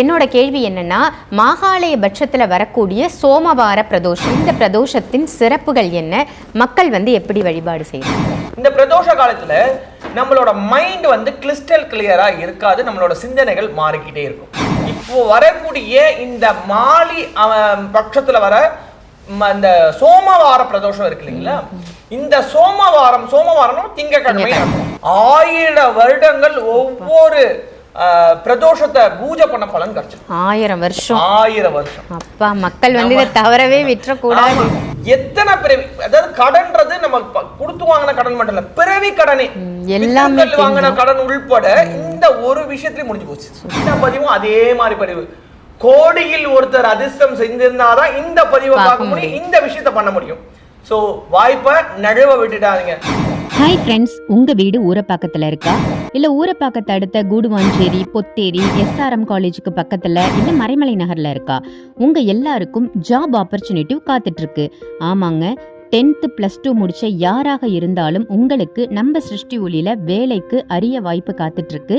என்னோட கேள்வி என்னன்னா மாகாளய பட்சத்தில் வரக்கூடிய சோமவார பிரதோஷம் இந்த பிரதோஷத்தின் சிறப்புகள் என்ன? மக்கள் வந்து எப்படி வழிபாடு செய்யணும் இந்த பிரதோஷ காலத்துல நம்மளோட மைண்ட் வந்து கிறிஸ்டல் கிளியரா இருக்காது நம்மளோட சிந்தனைகள் மாறிக்கிட்டே இருக்கும். இப்போ வரக்கூடிய இந்த மாலி பட்சத்துல வர இந்த சோமவார பிரதோஷம் இருக்கு இல்லைங்களா? இந்த சோமவாரம் சோமவாரம் திங்கக்கிழமை. ஆயிரம் வருடங்கள் ஒவ்வொரு பிரதோஷத்தை பூஜை பண்ண பலன் கிடைச்சிடும் ஆயிரம் வருஷம். ஆயிரம் வருஷம். அப்பா மக்கள் வந்து இதை தவறவே விட்டுறக்கூடாது. எத்தனை பிறவி அதாவது கடன்றது நம்ம கொடுத்து வாங்கின கடன் மட்டும் இல்ல பிறவி கடனே. எல்லாமே வாங்கின கடன் உள்பட இந்த ஒரு விஷயத்திலே முடிஞ்சு போச்சு. இந்த பதிவும் அதே மாதிரி பதிவு. கோடியில் ஒருத்தர் அதிர்ஷ்டம் செஞ்சிருந்தாதான் இந்த பதிவை பார்க்க முடியும் இந்த விஷயத்த பண்ண முடியும். சோ வாய்ப்பை நழுவ விட்டுட்டாதீங்க ஹாய் ஃப்ரெண்ட்ஸ் உங்க வீடு ஊரப்பாக்கத்துல இருக்கா? இல்ல ஊரப்பாக்கத்தை அடுத்த கூடுவாஞ்சேரி பொத்தேரி எஸ்ஆர்எம் காலேஜுக்கு பக்கத்துல இல்ல மறைமலை நகர்ல இருக்கா? உங்க எல்லாருக்கும் ஜாப் ஆப்பர்ச்சுனிட்டி காத்துட்டு இருக்கு ஆமாங்க டென்த்து ப்ளஸ் டூ முடிச்ச யாராக இருந்தாலும் உங்களுக்கு நம்ம சிருஷ்டி ஒளியில வேலைக்கு அரிய வாய்ப்பு காத்துட்டு இருக்கு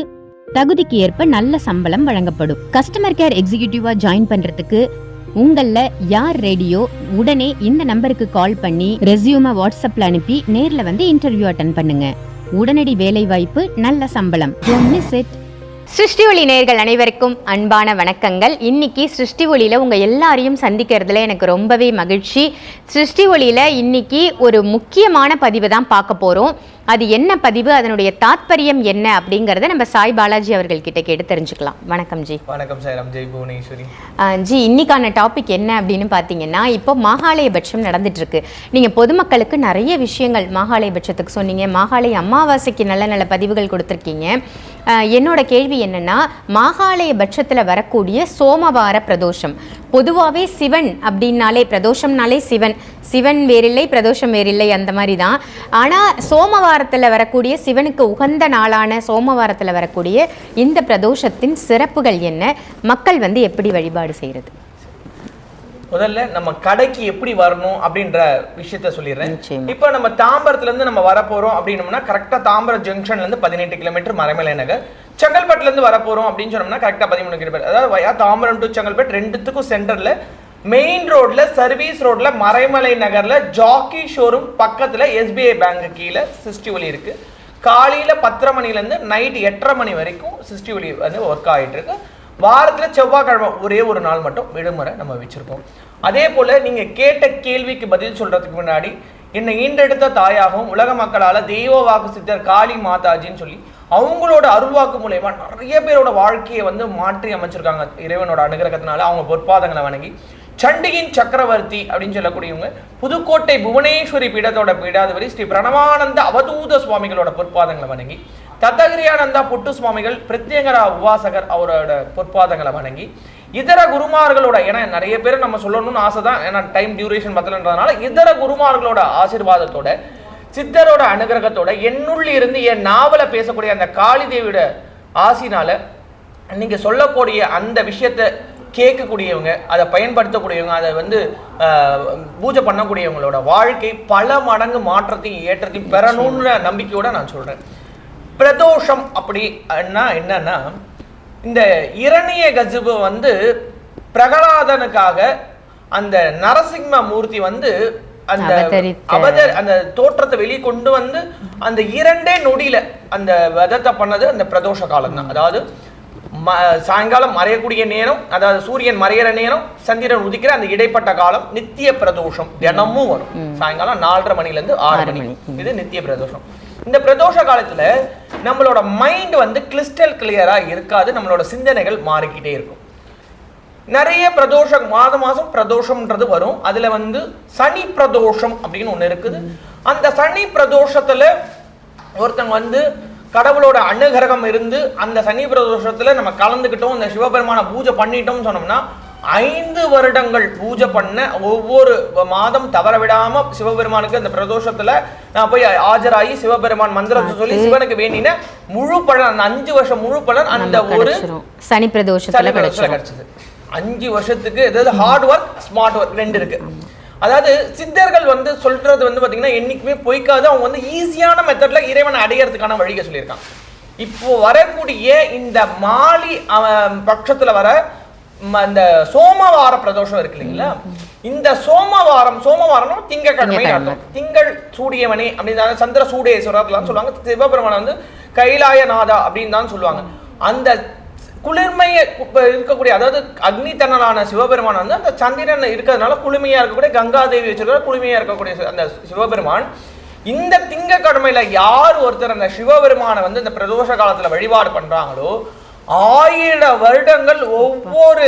தகுதிக்கு ஏற்ப நல்ல சம்பளம் வழங்கப்படும். கஸ்டமர் கேர் எக்ஸிகியூட்டிவா ஜாயின் பண்றதுக்கு உங்களில் யார் ரேடியோ உடனே இந்த நம்பருக்கு கால் பண்ணி ரெஸ்யூமை வாட்ஸ்அப்பில் அனுப்பி நேரில் வந்து இன்டர்வியூ அட்டன் பண்ணுங்க. உடனடி வேலை வாய்ப்பு நல்ல சம்பளம். சிருஷ்டி ஒளி நேர்கள் அனைவருக்கும் அன்பான வணக்கங்கள். இன்னைக்கு சிருஷ்டி ஒளியில் உங்கள் எல்லாரையும் சந்திக்கிறதுல எனக்கு ரொம்பவே மகிழ்ச்சி. சிருஷ்டி ஒளியில் இன்னைக்கு ஒரு முக்கியமான பதிவு தான் பார்க்க போகிறோம் அது என்ன பதிவு அதனுடைய தாத்பரியம் என்ன அப்படிங்கிறத நம்ம சாய் பாலாஜி அவர்கள் கிட்ட கேட்டு தெரிஞ்சுக்கலாம். வணக்கம் ஜி. வணக்கம் சார் ஜெய் புவனேஸ்வரி. ஜி இன்னைக்கான டாபிக் என்ன அப்படின்னு பார்த்தீங்கன்னா இப்போ மாகாளய பட்சம் நடந்துட்டு இருக்கு நீங்கள் பொதுமக்களுக்கு நிறைய விஷயங்கள் மாகாளய பட்சத்துக்கு சொன்னீங்க. மாகாளய அமாவாசைக்கு நல்ல நல்ல பதிவுகள் கொடுத்துருக்கீங்க. என்னோட கேள்வி என்னன்னா மாகாளய பட்சத்தில் வரக்கூடிய சோமவார பிரதோஷம். பொதுவாகவே சிவன் அப்படின்னாலே பிரதோஷம்னாலே சிவன். சிவன் வேறில்லை பிரதோஷம் வேறில்லை அந்த மாதிரி தான் ஆனால் சோமவாரத்தில் வரக்கூடிய சிவனுக்கு உகந்த நாளான சோமவாரத்தில் வரக்கூடிய இந்த பிரதோஷத்தின் சிறப்புகள் என்ன? மக்கள் வந்து எப்படி வழிபாடு செய்கிறது முதல்ல நம்ம கடைக்கு எப்படி வரணும் அப்படின்ற விஷயத்த சொல்லிடுறேன். இப்போ நம்ம தாம்பரத்துல இருந்து நம்ம வர போறோம் அப்படின்னோம்னா கரெக்டா தாம்பரம் ஜங்ஷன்ல இருந்து பதினெட்டு கிலோமீட்டர் மறைமலை நகர். செங்கல்பட்டுல இருந்து வர போறோம் அப்படின்னு சொன்னோம்னா கரெக்டா பதிமூணு கிலோமீட்டர் அதாவது தாம்பரம் டு செங்கல்பட்டு ரெண்டுத்துக்கும் சென்டர்ல மெயின் ரோட்ல சர்வீஸ் ரோட்ல மறைமலை நகர்ல ஜாக்கி ஷோரூம் பக்கத்துல எஸ்பிஐ பேங்க் கீழே சிஸ்டி ஒலி இருக்கு. காலையில பத்தரை மணில இருந்து நைட் எட்டரை மணி வரைக்கும் சிஸ்டி ஒலி வந்து ஒர்க் ஆயிட்டு இருக்கு. வாரத்துல செவ்வாய்க்கிழமை ஒரே ஒரு நாள் மட்டும் விடுமுறை நம்ம வச்சிருக்கோம் அதே போல நீங்க கேட்ட கேள்விக்கு பதில் சொல்றதுக்கு முன்னாடி என்னை ஈண்டெடுத்த தாயாகவும் உலக மக்களால தெய்வ வாக்கு சித்தர் காளி மாதாஜின்னு சொல்லி அவங்களோட அருள்வாக்கு மூலயமா நிறைய பேரோட வாழ்க்கையை வந்து மாற்றி அமைச்சிருக்காங்க. இறைவனோட அனுகிரகத்தினால அவங்க பொற்பாதங்களை வணங்கி சண்டியின் சக்கரவர்த்தி அப்படின்னு சொல்லக்கூடியவங்க புதுக்கோட்டை புவனேஸ்வரி பீடத்தோட பீடாதிபதி ஸ்ரீ பிரணவானந்த அவதூத சுவாமிகளோட பொற்பாதங்களை வணங்கி தத்தகிரியானந்தா புட்டு சுவாமிகள் பிரத்யங்கரா உபாசகர் அவரோட பொற்பாதங்களை வணங்கி இதர குருமார்களோட ஏன்னா நிறைய பேர் நம்ம சொல்லணும்னு ஆசை தான் ஏன்னா டைம் டியூரேஷன் பத்தலன்றதுனால இதர குருமார்களோட ஆசிர்வாதத்தோட சித்தரோட அனுகிரகத்தோட என்னுள்ள இருந்து என் நாவல பேசக்கூடிய அந்த காளி தேவியோட ஆசினால நீங்க சொல்லக்கூடிய அந்த விஷயத்தை கேட்கக்கூடியவங்க அதை பயன்படுத்தக்கூடியவங்க அதை வந்து பூஜை பண்ணக்கூடியவங்களோட வாழ்க்கை பல மடங்கு மாற்றத்தையும் ஏற்றத்தையும் பெறணும்னு நம்பிக்கையோட நான் சொல்றேன். பிரதோஷம் அப்படின்னா என்னன்னா இந்த இரணிய கஜுபு வந்து பிரகலாதனுக்காக அந்த நரசிம்ம மூர்த்தி வந்து அந்த அவதர் அந்த தோற்றத்தை வெளியே கொண்டு வந்து அந்த இரண்டே நொடியில அந்த விதத்தை பண்ணது அந்த பிரதோஷ காலம் தான் அதாவது ம- சாயங்காலம் மறையக்கூடிய நேரம் அதாவது சூரியன் மறையிற நேரம் சந்திரன் உதிக்கிற அந்த இடைப்பட்ட காலம் நித்திய பிரதோஷம் தினமும் வரும். சாயங்காலம் நாலரை மணில இருந்து ஆறு மணி. இது நித்திய பிரதோஷம். இந்த பிரதோஷ காலத்துல நம்மளோட மைண்ட் வந்து கிறிஸ்டல் கிளியரா இருக்காது நம்மளோட சிந்தனைகள் மாறிக்கிட்டே இருக்கும். நிறைய பிரதோஷம் மாதம் மாதம் பிரதோஷம்ன்றது வரும். அதுல வந்து சனி பிரதோஷம் அப்படின்னு ஒண்ணு இருக்குது. அந்த சனி பிரதோஷத்துல ஒருத்தங்க வந்து கடவுளோட அனுகிரகம் இருந்து அந்த சனி பிரதோஷத்துல நம்ம கலந்துக்கிட்டோம் இந்த சிவபெருமான பூஜை பண்ணிட்டோம்னு சொன்னோம்னா ஐந்து வருடங்கள் பூஜை பண்ண ஒவ்வொரு மாதம் தவற விடாம சிவபெருமானுக்கு அந்த பிரதோஷத்துல நான் போய் ஆஜராகி சிவபெருமான் மந்திரத்தை சொல்லி சிவனுக்கு வேண்டின முழு பலன் அந்த அஞ்சு வருஷம் முழு பலன் அந்த ஒரு சனி பிரதோஷத்துல கிடைச்சது. அஞ்சு வருஷத்துக்கு அதாவது ஹார்ட் ஒர்க் ஸ்மார்ட் ஒர்க் ரெண்டு இருக்கு. அதாவது சித்தர்கள் வந்து சொல்றது வந்து பாத்தீங்கன்னா என்னைக்குமே பொய்க்காது. அவங்க வந்து ஈஸியான மெத்தட்ல இறைவனை அடையறதுக்கான வழியை சொல்லியிருக்காங்க. இப்போ வரக்கூடிய இந்த மாலி பட்சத்துல வர இந்த சோமவார பிரதோஷம் இருக்கு இல்லைங்களா? இந்த சோமவாரம் சோமவாரம் திங்கக்கிழமை. அர்த்தம். திங்கள் சூடியவனே அப்படின்னு சந்திர சூடேஸ்வரர்லாம் சொல்லுவாங்க. சிவபெருமானை வந்து கைலாயநாதா அப்படின்னு தான் சொல்லுவாங்க. அந்த குளிர்மையை இருக்கக்கூடிய அதாவது அக்னி தன்னலான சிவபெருமான் வந்து அந்த சந்திரன் இருக்கிறதுனால குளுமையா இருக்கக்கூடிய கங்காதேவி வச்சிருக்கிற குளுமையா இருக்கக்கூடிய அந்த சிவபெருமான். இந்த திங்கக்கிழமையில யார் ஒருத்தர் அந்த சிவபெருமானை வந்து இந்த பிரதோஷ காலத்துல வழிபாடு பண்றாங்களோ ஆயிரம் வருடங்கள் ஒவ்வொரு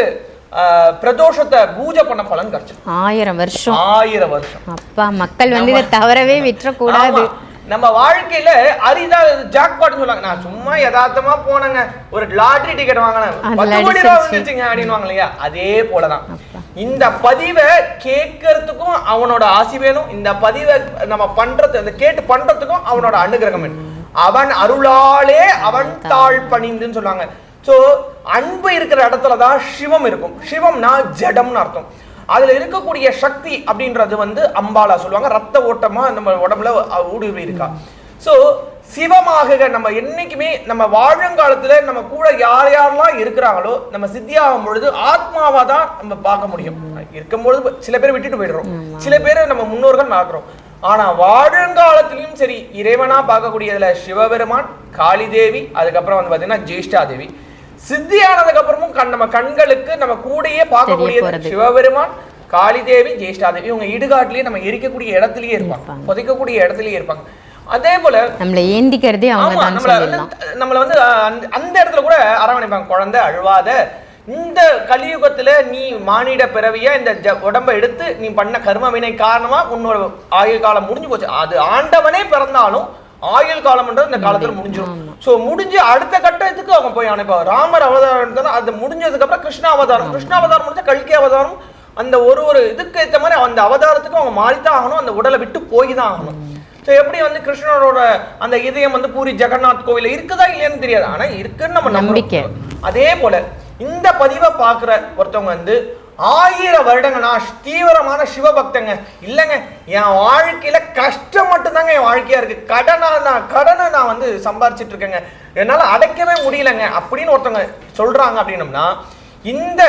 பிரதோஷத்தை பூஜை பண்ண பலன் கிடைச்சிடும். ஆயிரம் வருஷம். ஆயிரம் வருஷம். அப்பா மக்கள் வந்து இதை தவறவே விட்டுறக்கூடாது. நம்ம வாழ்க்கையில அரிதா ஜாக்பாட்னு சொல்லுவாங்க நான் சும்மா யதார்த்தமா போனேங்க. ஒரு லாட்டரி டிக்கெட் வாங்கினேன். பத்து கோடி ரூபா. வந்துச்சுங்க அப்படின்னுவாங்க இல்லையா? அதே போலதான். இந்த பதிவை கேட்கறதுக்கும் அவனோட ஆசி வேணும் இந்த பதிவை நம்ம பண்றது அந்த கேட்டு பண்றதுக்கும் அவனோட அனுகிரகம் வேணும் அவன் அருளாலே அவன் தாழ் பணிந்துன்னு சொல்லுவாங்க சோ அன்பு இருக்கிற இடத்துல தான் சிவம் இருக்கும். சிவம்னா ஜடம்னு அர்த்தம். அதுல இருக்கக்கூடிய சக்தி அப்படின்றது வந்து அம்பாலா சொல்லுவாங்க. ரத்த ஓட்டமா நம்ம உடம்புல ஊடுருவி இருக்கா. சோ சிவமாக நம்ம என்னைக்குமே நம்ம வாழுங்காலத்துல நம்ம கூட யார் யாரெல்லாம் இருக்கிறாங்களோ நம்ம சித்தியாகும் பொழுது ஆத்மாவா தான் நம்ம பார்க்க முடியும். இருக்கும்பொழுது சில பேர் விட்டுட்டு போயிடுறோம். சில பேர் நம்ம முன்னோர்கள் பார்க்கிறோம். ஆனா வாழுங்காலத்திலயும் சரி இறைவனா பார்க்கக்கூடியதுல சிவபெருமான் காளி தேவி அதுக்கப்புறம் வந்து பாத்தீங்கன்னா ஜேஷ்டா தேவி சித்தியானதுக்கு அப்புறமும் கண் நம்ம கண்களுக்கு நம்ம கூடயே பார்க்கக்கூடியது போறது. சிவபெருமான் காளி தேவி ஜேஷ்டா தேவி இவங்க இடுகாட்டிலேயே நம்ம எரிக்கக்கூடிய இடத்துலயே இருப்பாங்க. புதைக்கக்கூடிய இடத்துலயே இருப்பாங்க. அதே போல நம்மளை ஏந்திக்கிறதே அவங்க நம்மள வந்து அந்த- இடத்துல கூட அரவணைப்பாங்க. குழந்தை அழுவாத இந்த கலியுகத்துல நீ மானிட பிறவியா இந்த உடம்ப எடுத்து நீ பண்ண கர்ம வினை காரணமா உன்னோட ஆயுள் காலம் முடிஞ்சு போச்சு. அது ஆண்டவனே பிறந்தாலும் ஆயுள் காலம்ன்றது இந்த காலத்துல முடிஞ்சிடும். சோ முடிஞ்சு அடுத்த கட்டத்துக்கு அவங்க போய் அனுப்ப ராமர் அவதாரம் எடுத்தாலும் அது முடிஞ்சதுக்கு அப்புறம் கிருஷ்ண அவதாரம். கிருஷ்ண அவதாரம் முடிஞ்ச கல்கி அவதாரம் அந்த ஒரு ஒரு இதுக்கு ஏத்த மாதிரி அந்த அவதாரத்துக்கு அவங்க மாறித்தான் ஆகணும் அந்த உடலை விட்டு போய் தான் ஆகணும் ஸோ எப்படி வந்து கிருஷ்ணரோட அந்த இதயம் வந்து பூரி ஜெகநாத் கோவில்ல இருக்குதா இல்லையான்னு தெரியாது. ஆனா இருக்குன்னு நம்ம. நம்பிக்கை. அதே போல இந்த பதிவை பார்க்குற ஒருத்தவங்க வந்து ஆயிரம் வருடங்க நான் தீவிரமான சிவபக்தங்க. இல்லைங்க என் வாழ்க்கையில் கஷ்டம் மட்டும்தாங்க என் வாழ்க்கையாக இருக்குது கடனாக நான் கடனை நான் வந்து சம்பாரிச்சிட்டு இருக்கேங்க. என்னால் அடைக்கவே முடியலங்க. அப்படின்னு ஒருத்தவங்க சொல்கிறாங்க அப்படின்னம்னா இந்த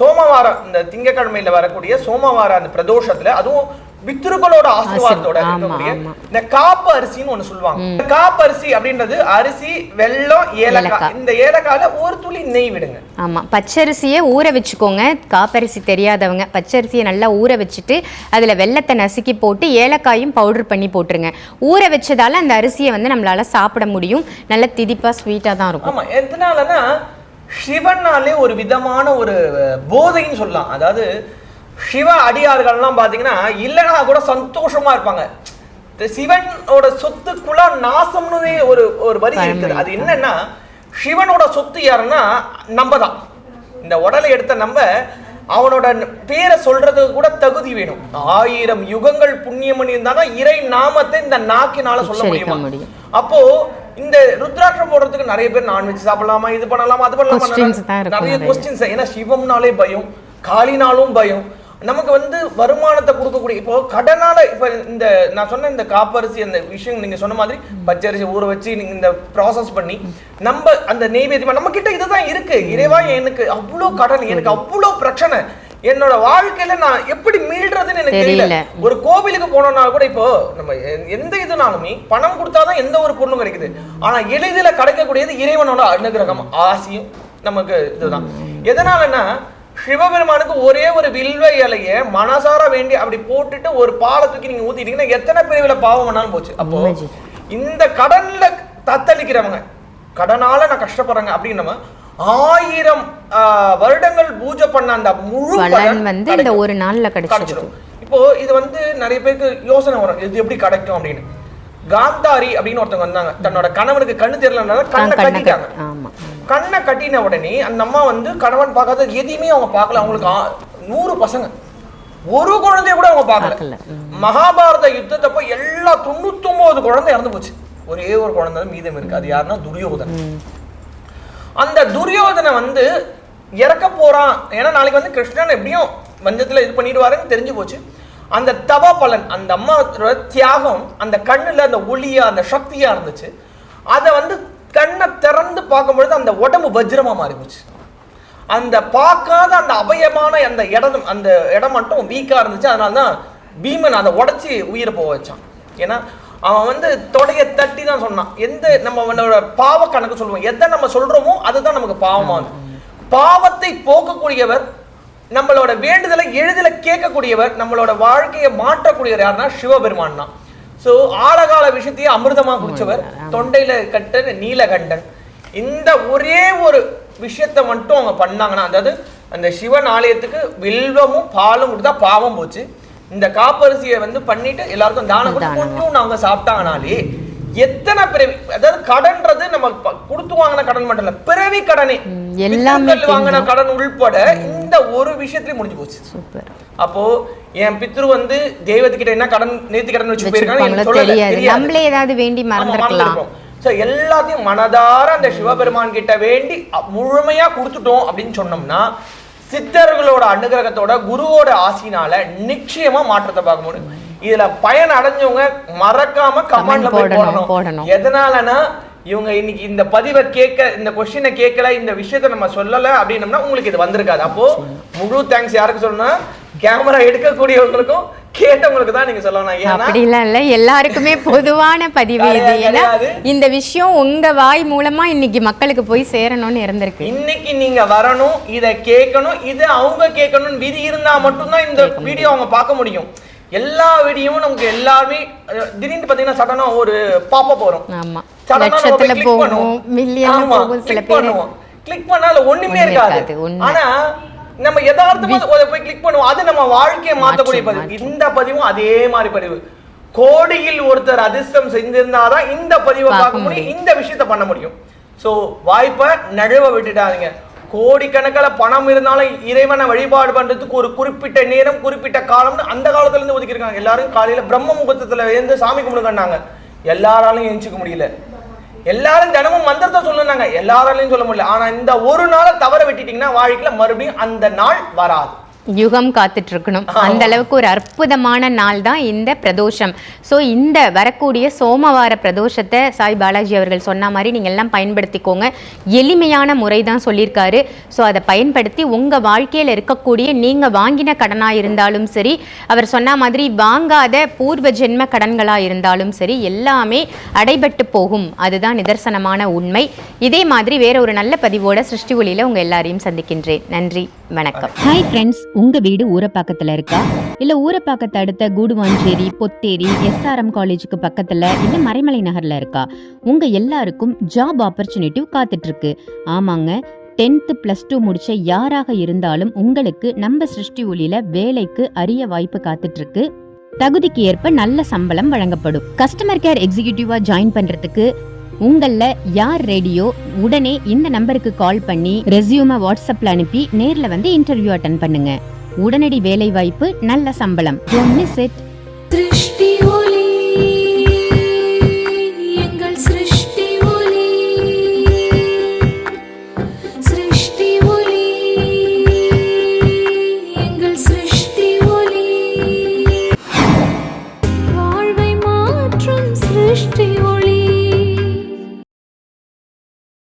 சோமவாரம் இந்த திங்கக்கிழமையில் வரக்கூடிய சோமவாரம் அந்த பிரதோஷத்தில் அதுவும் பித்ருக்களோட ஆசீர்வாதத்தோட ஆமா, இருக்கக்கூடிய ஆமா. இந்த காப்பு அரிசின்னு ஒண்ணு சொல்லுவாங்க. இந்த காப்பு அரிசி அப்படின்றது அரிசி வெல்லம் ஏலக்காய். இந்த ஏலக்காயில ஒரு துளி நெய் விடுங்க. ஆமாம் பச்சரிசியை ஊற வச்சுக்கோங்க. காப்பரிசி தெரியாதவங்க பச்சரிசியை நல்லா ஊற வச்சுட்டு அதில் வெள்ளத்தை நசுக்கி போட்டு ஏலக்காயும் பவுடர் பண்ணி போட்டுருங்க. ஊற வச்சதால அந்த அரிசியை வந்து நம்மளால சாப்பிட முடியும். நல்ல திதிப்பாக ஸ்வீட்டாக தான் இருக்கும். ஆமா எதனாலனா சிவனாலே ஒரு விதமான ஒரு போதைன்னு சொல்லலாம். அதாவது சிவ அடியார்கள்லாம் பாத்தீங்கன்னா இல்லைன்னா கூட சந்தோஷமா இருப்பாங்க. சிவனோட சொத்துக்குள்ள நாசம்னு ஒரு ஒரு வரி இருக்குது. அது என்னன்னா சிவனோட சொத்து யாருன்னா நம்ம தான் இந்த உடலை எடுத்த நம்ம அவனோட பேரை சொல்றதுக்கு கூட தகுதி வேணும். ஆயிரம் யுகங்கள் புண்ணியம் பண்ணியிருந்தாதான் இறை நாமத்தை இந்த நாக்கினால சொல்ல முடியுமா. அப்போ இந்த ருத்ராட்சம் போடுறதுக்கு நிறைய பேர் நான்வெஜ் சாப்பிடலாமா இது பண்ணலாமா அது பண்ணலாமா நிறைய. கொஸ்டின்ஸ் ஏன்னா சிவம்னாலே பயம் காளினாலும் பயம். நமக்கு வந்து வருமானத்தை கொடுக்கக்கூடிய இப்போ கடனால இப்ப இந்த நான் சொன்ன இந்த காப்பரிசி அந்த விஷயம் நீங்க சொன்ன மாதிரி பச்சரிசி ஊற வச்சு நீங்க இந்த ப்ராசஸ் பண்ணி நம்ம அந்த நெய்வேத்தியம் நம்ம கிட்ட இதுதான் இருக்கு. இறைவா எனக்கு அவ்வளோ கடன் எனக்கு அவ்வளோ பிரச்சனை. என்னோட வாழ்க்கையில நான் எப்படி மீள்றதுன்னு எனக்கு தெரியல. ஒரு கோவிலுக்கு போனோம்னா கூட இப்போ நம்ம எந்த இதுனாலுமே பணம் கொடுத்தாதான் எந்த ஒரு பொருளும் கிடைக்குது. ஆனா எளிதில கிடைக்கக்கூடியது இறைவனோட அனுகிரகம் ஆசியும் நமக்கு இதுதான். எதனாலன்னா சிவபெருமானுக்கு ஒரே ஒரு வில்வ இலைய மனசார வேண்டி அப்படி போட்டுட்டு ஒரு பாலை தூக்கி நீங்க ஊத்திட்டீங்கன்னா எத்தனை பிரிவுல பாவம் வேணாலும் போச்சு. அப்போ. இந்த கடன்ல தத்தளிக்கிறவங்க கடனால நான் கஷ்டப்படுறேங்க அப்படின்னு ஆயிரம் வருடங்கள் பூஜை பண்ண அந்த முழு பலன் வந்து இந்த. ஒரு நாளில் கிடைச்சிடும். இப்போ இது வந்து நிறைய பேருக்கு யோசனை வரும். இது எப்படி கிடைக்கும் அப்படின்னு. காந்தாரி அப்படின்னு ஒருத்தவங்க வந்தாங்க. தன்னோட கணவனுக்கு கண்ணு தெரியலனால கண்ணை கட்டிட்டாங்க. கண்ணை கட்டின உடனே அந்த அம்மா வந்து கணவன் பார்க்காத எதையுமே அவங்க பார்க்கல. அவங்களுக்கு நூறு பசங்க. ஒரு குழந்தைய கூட அவங்க பார்க்கல. மகாபாரத யுத்தத்தப்போ எல்லா தொண்ணூத்தொன்பது குழந்தை இறந்து போச்சு. ஒரே ஒரு குழந்தை மீதம் இருக்கு. அது யாருன்னா துரியோதன் அந்த துரியோதனை வந்து இறக்க போறான். ஏன்னா நாளைக்கு வந்து கிருஷ்ணன் எப்படியும் வஞ்சத்துல இது பண்ணிடுவாருன்னு தெரிஞ்சு போச்சு. அந்த தவ பலன் அந்த அம்மாவோட தியாகம் அந்த கண்ணுல அந்த ஒளியா அந்த சக்தியா இருந்துச்சு. அதை வந்து கண்ணை திறந்து பார்க்கும்பொழுது அந்த உடம்பு வஜ்ரமாக மாறி போச்சு அந்த பார்க்காத அந்த அபயமான அந்த இடம் அந்த இடம் மட்டும் வீக்காக இருந்துச்சு. அதனால தான் பீமன் அதை உடச்சி உயிரை போக வச்சான். ஏன்னா அவன் வந்து தொடையை தட்டி தான் சொன்னான். எந்த நம்ம பாவ கணக்கு சொல்லுவோம். எதை நம்ம சொல்கிறோமோ அதுதான் நமக்கு பாவமாக பாவத்தை போக்கக்கூடியவர் நம்மளோட வேண்டுதலை எளிதில் கேட்கக்கூடியவர் நம்மளோட வாழ்க்கையை மாற்றக்கூடியவர் யாருன்னா சிவபெருமான் தான். ஸோ ஆழகால விஷயத்தையே அமிர்தமா குடிச்சவர் தொண்டையில கட்ட நீலகண்டன். இந்த ஒரே ஒரு விஷயத்தை மட்டும் அவங்க பண்ணாங்கன்னா அதாவது அந்த சிவன் ஆலயத்துக்கு வில்வமும் பாலும் கொடுத்தா பாவம் போச்சு. இந்த காப்பரிசியை வந்து பண்ணிட்டு எல்லாருக்கும் தானம் கொடுத்து கொஞ்சம் அவங்க சாப்பிட்டாங்கனாலே எத்தனை பிறவி? அதாவது கடன்றது நம்ம கொடுத்து வாங்கின கடன் மட்டும் இல்ல பிறவி கடனே. எல்லாமே வாங்கின கடன் உள்பட இந்த ஒரு விஷயத்துலயும் முடிஞ்சு போச்சு. சூப்பர். அப்போ என் பித்ரு வந்து தெய்வத்துக்கிட்ட என்ன கடன் நேர்த்தி கடன் வச்சு போயிருக்காங்க தெரியாது. நம்மளே ஏதாவது வேண்டி மறந்துருக்கலாம். ஸோ எல்லாத்தையும் மனதார அந்த சிவபெருமான் கிட்ட வேண்டி முழுமையா கொடுத்துட்டோம் அப்படின்னு சொன்னோம்னா சித்தர்களோட அனுகிரகத்தோட குருவோட ஆசினால நிச்சயமா மாற்றத்தை பார்க்க முடியும். இதுல பயன் அடைஞ்சவங்க மறக்காம கமெண்ட்ல போய் போடணும். எதனாலனா இவங்க இன்னைக்கு இந்த பதிவை கேட்க இந்த கொஸ்டினை கேட்கல இந்த விஷயத்தை நம்ம சொல்லல அப்படின்னம்னா உங்களுக்கு இது வந்திருக்காது. அப்போ முழு தேங்க்ஸ் யாருக்கு சொல்லணும்னா கேமரா எடுக்கக்கூடியவங்களுக்கும் கேட்டவங்களுக்கு தான் நீங்க சொல்லணும். ஏன்னா அப்படிலாம் இல்ல. எல்லாருக்குமே பொதுவான பதிவு இது. ஏன்னா. இந்த விஷயம் உங்க வாய் மூலமா இன்னைக்கு மக்களுக்கு போய் சேரணும்னு இருந்திருக்கு. இன்னைக்கு நீங்க வரணும் இத கேட்கணும் இது அவங்க கேட்கணும்னு விதி இருந்தா மட்டும்தான் இந்த வீடியோ அவங்க பார்க்க முடியும். எல்லா வீடியோவும் நமக்கு எல்லாருமே திடீர்னு பாத்தீங்கன்னா சடனா ஒரு பாப்பப் வரும். ஆமா. சடனா நம்ம போய் லட்சத்துல click போகும் பண்ணுவோம். பேர். பண்ணுவோம். click பண்ணால ஒண்ணுமே ஒண்ணுமே இருக்காது. ஆனா நம்ம யதார்த்தமா அதை போய் கிளிக் பண்ணுவோம். அது நம்ம வாழ்க்கையை மாத்தக்கூடிய பதிவு. இந்த பதிவும் அதே மாதிரி பதிவு. கோடியில் ஒருத்தர் அதிர்ஷ்டம் செஞ்சிருந்தாதான் இந்த பதிவை பார்க்க பார்க்க முடியும் இந்த விஷயத்தை பண்ண முடியும். சோ வாய்ப்பை நழுவ விட்டுட்டாதீங்க கோடிக்கணக்கில் பணம் இருந்தாலும் இறைவனை வழிபாடு பண்ணுறதுக்கு ஒரு குறிப்பிட்ட நேரம் குறிப்பிட்ட காலம்னு அந்த காலத்துலேருந்து ஒதுக்கியிருக்காங்க. எல்லாரும் காலையில் பிரம்ம முகூர்த்தத்துல இருந்து சாமி கும்பிடுங்கன்னாங்க. எல்லாராலையும் எழுச்சிக்க முடியல. எல்லாரும் தினமும் மந்திரத்தை சொல்லுனாங்க எல்லாராலையும் சொல்ல முடியல. ஆனால் இந்த ஒரு நாளை தவற விட்டுட்டிங்கன்னா வாழ்க்கையில் மறுபடியும் அந்த நாள் வராது. யுகம் காத்துட்டு இருக்கணும் அந்த அளவுக்கு ஒரு அற்புதமான நாள் தான் இந்த பிரதோஷம். ஸோ இந்த வரக்கூடிய சோமவார பிரதோஷத்தை சாய் பாலாஜி அவர்கள் சொன்ன மாதிரி நீங்கள் எல்லாம் பயன்படுத்திக்கோங்க. எளிமையான முறை தான் சொல்லியிருக்காரு. ஸோ அதை பயன்படுத்தி உங்கள் வாழ்க்கையில் இருக்கக்கூடிய நீங்கள் வாங்கின கடனாக இருந்தாலும் சரி அவர் சொன்ன மாதிரி வாங்காத பூர்வ ஜென்ம கடன்களாக இருந்தாலும் சரி எல்லாமே அடைபட்டு போகும். அதுதான் நிதர்சனமான உண்மை. இதே மாதிரி வேற ஒரு நல்ல பதிவோட சிருஷ்டி ஒளியில் உங்கள் எல்லாரையும் சந்திக்கின்றேன். நன்றி வணக்கம். ஹாய் ஃப்ரெண்ட்ஸ் உங்க வீடு ஊரப்பாக்கத்துல இருக்கா? இல்ல ஊரப்பாக்கத்தை அடுத்த கூடுவாஞ்சேரி பொத்தேரி எஸ்ஆர்எம் காலேஜுக்கு பக்கத்துல இல்ல மறைமலை நகர்ல இருக்கா? உங்க எல்லாருக்கும் ஜாப் ஆப்பர்ச்சுனிட்டி காத்துட்டு இருக்கு ஆமாங்க டென்த்து ப்ளஸ் டூ முடிச்ச யாராக இருந்தாலும் உங்களுக்கு நம்ம சிருஷ்டி ஒளியில வேலைக்கு அரிய வாய்ப்பு காத்துட்டு இருக்கு தகுதிக்கு ஏற்ப நல்ல சம்பளம் வழங்கப்படும். கஸ்டமர் கேர் எக்ஸிகியூட்டிவா ஜாயின் பண்றதுக்கு உங்களில் யார் ரேடியோ உடனே இந்த நம்பருக்கு கால் பண்ணி ரெசியூமை வாட்ஸ்அப்பில் அனுப்பி நேரில் வந்து இன்டர்வியூ அட்டன் பண்ணுங்க. உடனடி வேலைவாய்ப்பு நல்ல சம்பளம். ஒன்னு செட் திருஷ்டி